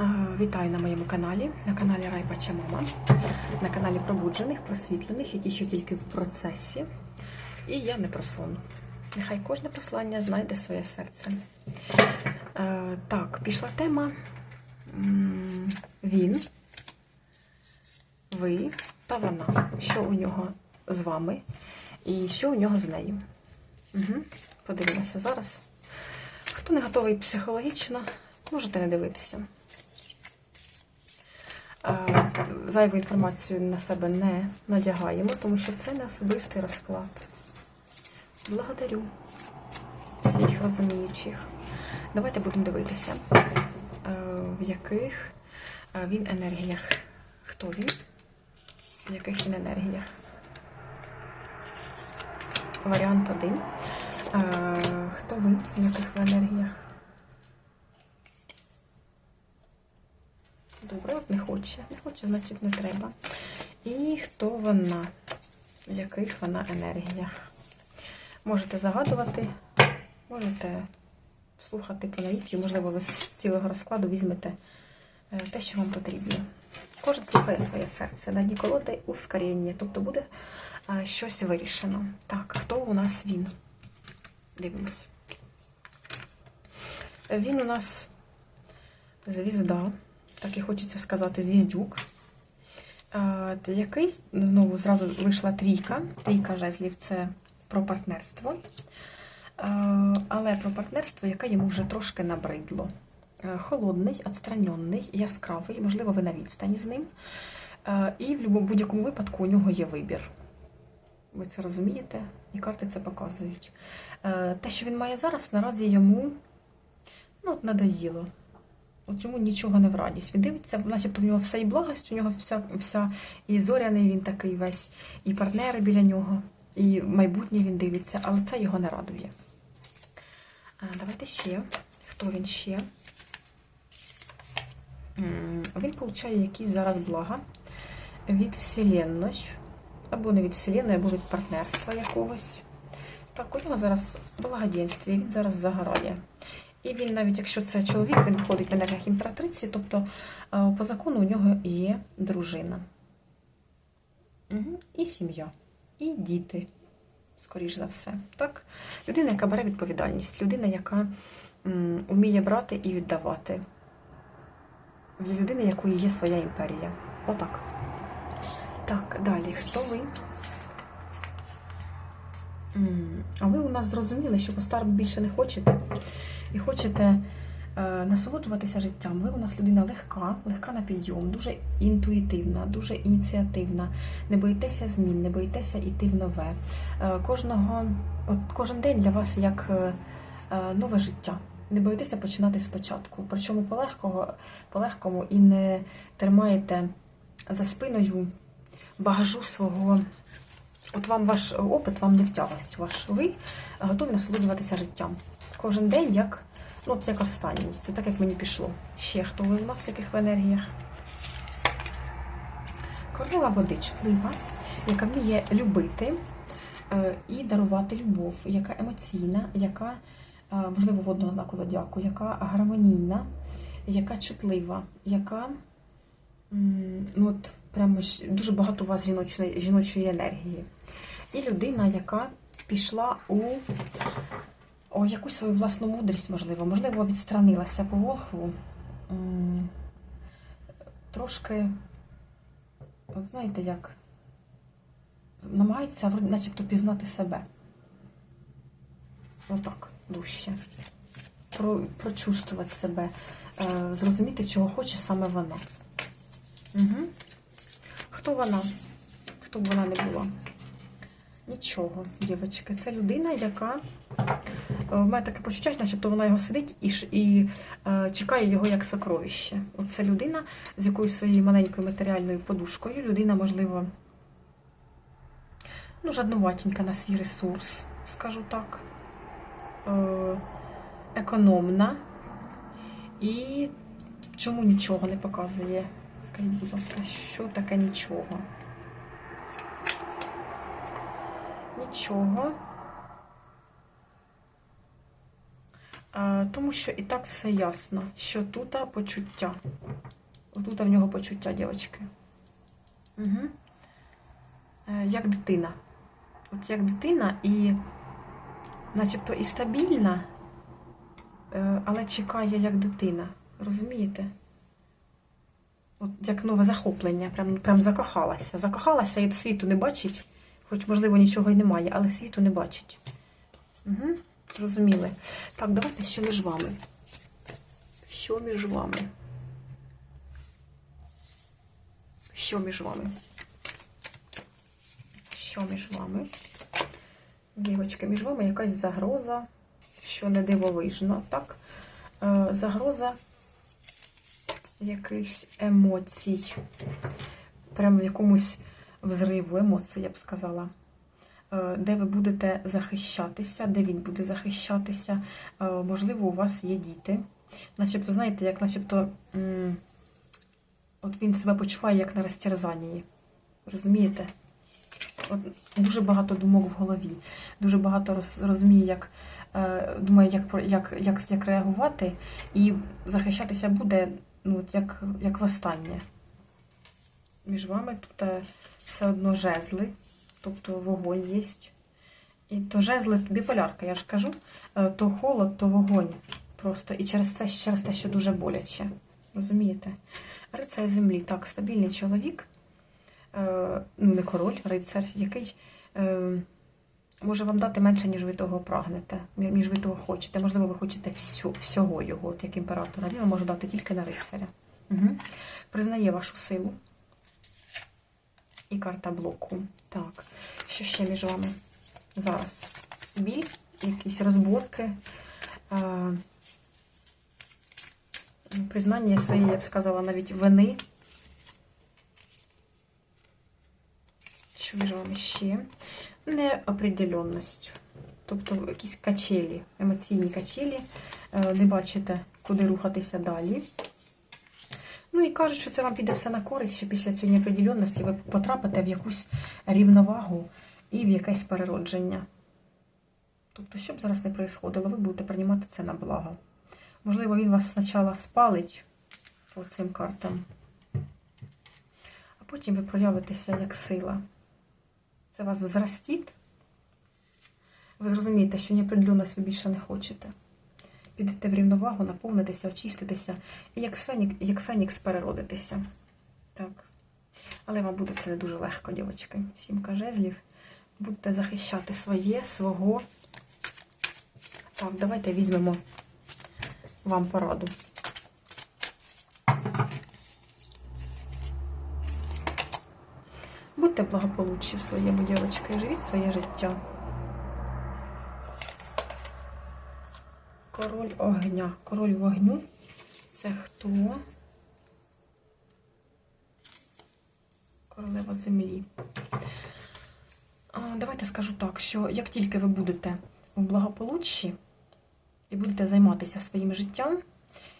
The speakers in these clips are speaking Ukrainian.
Е, Вітаю на моєму каналі, на каналі Райпача Мама, на каналі пробуджених, просвітлених, які ще тільки в процесі. І я не про сон. Нехай кожне послання знайде своє серце. Е, так, пішла тема. Він, ви та вона. Що у нього з вами і що у нього з нею. Угу. Подивимося зараз. Хто не готовий психологічно, можете не дивитися. Зайву інформацію на себе не надягаємо, тому що це не особистий розклад. Благодарю всіх розуміючих. Давайте будемо дивитися, е, в яких е, він енергіях. Хто він? В яких він енергіях? Варіант один. Е, Хто ви? В яких ви енергіях? Добре, от не хоче. Не хоче, значить не треба. І хто вона? В яких вона енергіях? Можете загадувати, можете слухати по наїтію, можливо, ви з цілого розкладу візьмете е, те, що вам потрібно. Кожен слухає своє серце. На дні колоди ускорення, тобто буде е, щось вирішено. Так, хто у нас він? Дивимось. Він у нас звізда, так і хочеться сказати, звіздюк. Який знову зразу вийшла трійка. Трійка жезлів це про партнерство. Але про партнерство, яке йому вже трошки набридло. Холодний, відстранений, яскравий, можливо, ви на відстані з ним. І в будь-якому випадку у нього є вибір. Ви це розумієте? І карти це показують. Те, що він має зараз, наразі йому ну, надоїло. От йому нічого не в радість. Він дивиться, начебто в нього все і благость, у нього вся, вся і зоряний він такий весь, і партнери біля нього, і майбутнє він дивиться, але це його не радує. А, давайте ще. Хто він ще? Він получає якісь зараз блага від Вселенної, або не від Вселенної, або від партнерства якогось. Так, у нього зараз благоденствие, він зараз загорає. І він, навіть якщо це чоловік, він входить в енергіях імператриці, тобто е, по закону у нього є дружина. І сім'я, і діти, скоріш за все. Так? Людина, яка бере відповідальність, людина, яка вміє брати і віддавати. Є людина, якої є своя імперія. Отак. Так, далі. Хто ви? А ви у нас зрозуміли, що по-старому більше не хочете і хочете е, насолоджуватися життям. Ви у нас людина легка, легка на підйом, дуже інтуїтивна, дуже ініціативна. Не боїтеся змін, не боїтеся йти в нове. Е, кожного, от кожен день для вас як е, нове життя. Не боїтеся починати спочатку. Причому полегкому і не тримаєте за спиною багажу свого. От вам ваш опит, вам не в тягость. Ваш ви готові насолоджуватися життям. Кожен день як, ну, це як останній. Це так, як мені пішло. Ще хто ви у нас в яких в енергіях? Королева води чутлива, яка вміє любити е, і дарувати любов, яка емоційна, яка, е, можливо, водного знаку зодіаку, яка гармонійна, яка чутлива, яка ну, от, прямо дуже багато у вас жіночої, жіночої енергії. І людина, яка пішла у о, якусь свою власну мудрість, можливо, можливо, відстранилася по Волхву. Трошки, от знаєте, як намагається начебто пізнати себе. Отак, дужче. Про, прочувствувати себе, е, зрозуміти, чого хоче саме вона. Угу. Хто вона? Хто б вона не була? Нічого, дівчатки. Це людина, яка в мене таке почуття, начебто вона його сидить і, і е, чекає його як сокровище. От це людина з якоюсь своєю маленькою матеріальною подушкою. Людина, можливо, ну, жаднуватенька на свій ресурс, скажу так. Е, економна. І чому нічого не показує? Скажіть, будь ласка, що таке нічого? Нічого. Е, Е, Тому що і так все ясно, що тут почуття. Отут в нього почуття, дівчатки. Угу. Як дитина. От як дитина і начебто і стабільна, е, але чекає як дитина. Розумієте? От як нове захоплення, прям, прям закохалася. Закохалася і світу не бачить, хоч, можливо, нічого й немає, але світу не бачить. Угу. Зрозуміли. Так, давайте що між вами. Що між вами? Що між вами? Що між вами? Дівочки, між вами якась загроза, що не дивовижно, так? Е, загроза якихось емоцій. Прямо в якомусь взриву емоцій, я б сказала. Е, Де ви будете захищатися, де він буде захищатися. Е, Можливо, у вас є діти. Начебто, знаєте, як начебто от він себе почуває як на розтерзанні. Розумієте? От дуже багато думок в голові, дуже багато роз, розуміє, як е, думає, як, як, як, як реагувати, і захищатися буде ну, як, як востаннє. Між вами тут все одно жезли, тобто вогонь є. І то жезли біполярка, я ж кажу, е, то холод, то вогонь. Просто і через це через те, що дуже боляче. Розумієте? Рицар землі, так, стабільний чоловік, е, ну не король, рицар, який е, може вам дати менше, ніж ви того прагнете, ніж ви того хочете. Можливо, ви хочете всю, всього його, от як імператора. Він вам може дати тільки на рицаря. Угу. Признає вашу силу. І карта блоку. Так, що ще між вами? Зараз біль, якісь розборки. Е, признання своєї, я б сказала, навіть вини. Що між вами ще? Неопределенність. Тобто якісь качелі, емоційні качелі. Е, Не бачите, куди рухатися далі. Ну і кажуть, що це вам піде все на користь, що після цієї неопределенності ви потрапите в якусь рівновагу і в якесь переродження. Тобто, що б зараз не происходило, ви будете приймати це на благо. Можливо, він вас спочатку спалить по цим картам, а потім ви проявитеся як сила. Це вас взрастіть. Ви зрозумієте, що неопределенність ви більше не хочете. Підете в рівновагу, наповнитеся, очиститеся і як фенікс, як фенікс переродитеся. Так. Але вам буде це не дуже легко, дівчатки. Сімка жезлів. Будете захищати своє, свого. Так, давайте візьмемо вам пораду. Будьте благополуччі в своєму, дівчатки, живіть своє життя. Король огня. Король вогню. Це хто? Королева землі. Давайте скажу так, що як тільки ви будете в благополуччі і будете займатися своїм життям,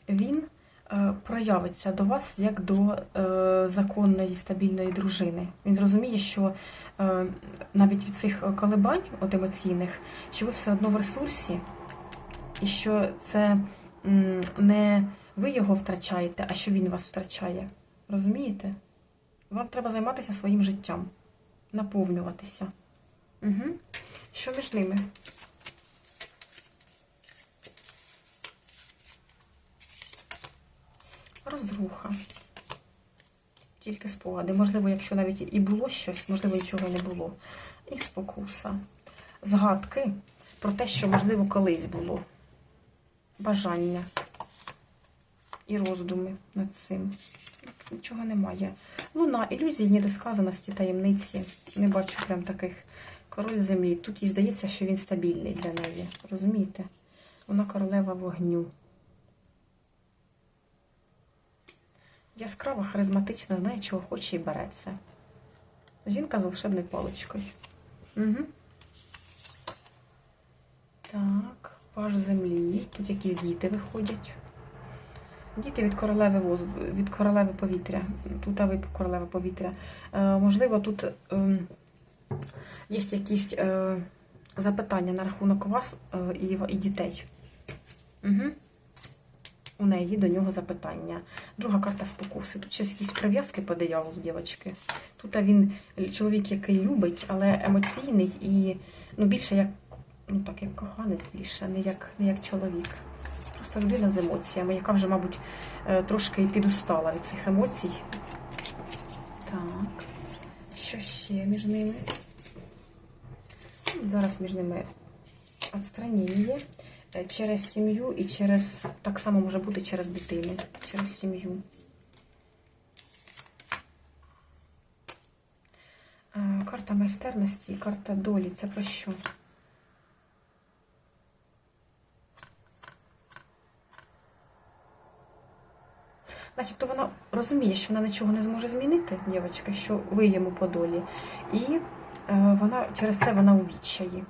він е, проявиться до вас як до е, законної стабільної дружини. Він зрозуміє, що е, навіть від цих колебань от емоційних, що ви все одно в ресурсі, і що це не ви його втрачаєте, а що він вас втрачає. Розумієте? Вам треба займатися своїм життям, наповнюватися. Угу. Що між ними? Розруха. Тільки спогади. Можливо, якщо навіть і було щось, можливо, нічого не було. І спокуса. Згадки про те, що, можливо, колись було. Бажання і роздуми над цим. Нічого немає. Луна, ілюзії, недосказаності, таємниці. Не бачу прям таких король землі. Тут їй здається, що він стабільний для неї. Розумієте? Вона королева вогню. Яскрава, харизматична, знає, чого хоче і бере це. Жінка з волшебною паличкою. Угу. Так, паж землі. Тут якісь діти виходять. Діти від королеви від королеви повітря. Тут ви королева повітря. Е, можливо, тут е, є якісь е, запитання на рахунок вас е, і, і дітей. Угу. У неї до нього запитання. Друга карта спокуси. Тут щось якісь прив'язки по дияволу, дівчатки. Тут він чоловік, який любить, але емоційний і ну, більше як, ну так, як коханець більше, не як, не як чоловік. Просто людина з емоціями, яка вже, мабуть, е, трошки підустала від цих емоцій. Так, що ще між ними? Зараз між ними відстранення є. Е, Через сім'ю і через так само може бути через дитину, через сім'ю. Е, Карта майстерності і карта долі. Це про що? Начебто вона розуміє, що вона нічого не зможе змінити, дівчатка, що ви йому по долі. І е, вона через це вона у відчаї.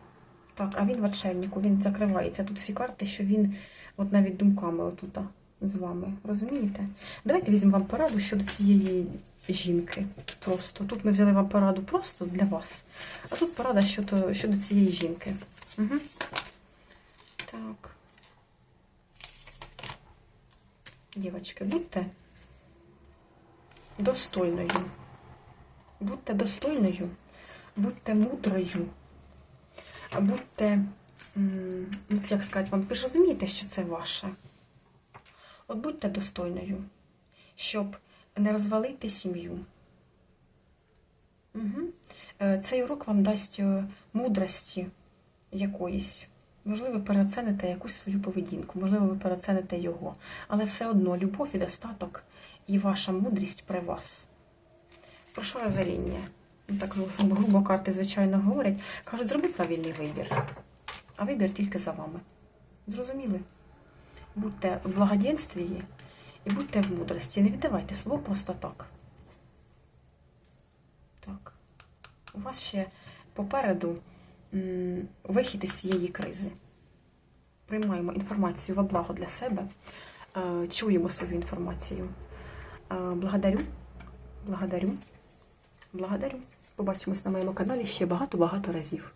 Так, а він в отшельнику, він закривається. Тут всі карти, що він от навіть думками отута з вами. Розумієте? Давайте візьмемо вам пораду щодо цієї жінки. Просто. Тут ми взяли вам пораду просто для вас. А тут порада щодо, щодо цієї жінки. Угу. Так. Дівчатки, будьте достойною. Будьте достойною, будьте мудрою. Будьте, ну як сказати вам, ви ж розумієте, що це ваше. От будьте достойною, щоб не розвалити сім'ю. Угу. Цей урок вам дасть е, мудрості якоїсь. Можливо, ви переоцените якусь свою поведінку, можливо, ви переоцените його. Але все одно любов і достаток і ваша мудрість при вас. Про що розоріння? Ну, Так ну, грубо карти, звичайно, говорять. Кажуть, зроби правильний вибір. А вибір тільки за вами. Зрозуміли? Будьте в благоденствії і будьте в мудрості. Не віддавайте слово просто так. Так. У вас ще попереду вихід із цієї кризи. Приймаємо інформацію во благо для себе, е, чуємо свою інформацію. Е, Благодарю, благодарю, благодарю. Побачимось на моєму каналі ще багато-багато разів.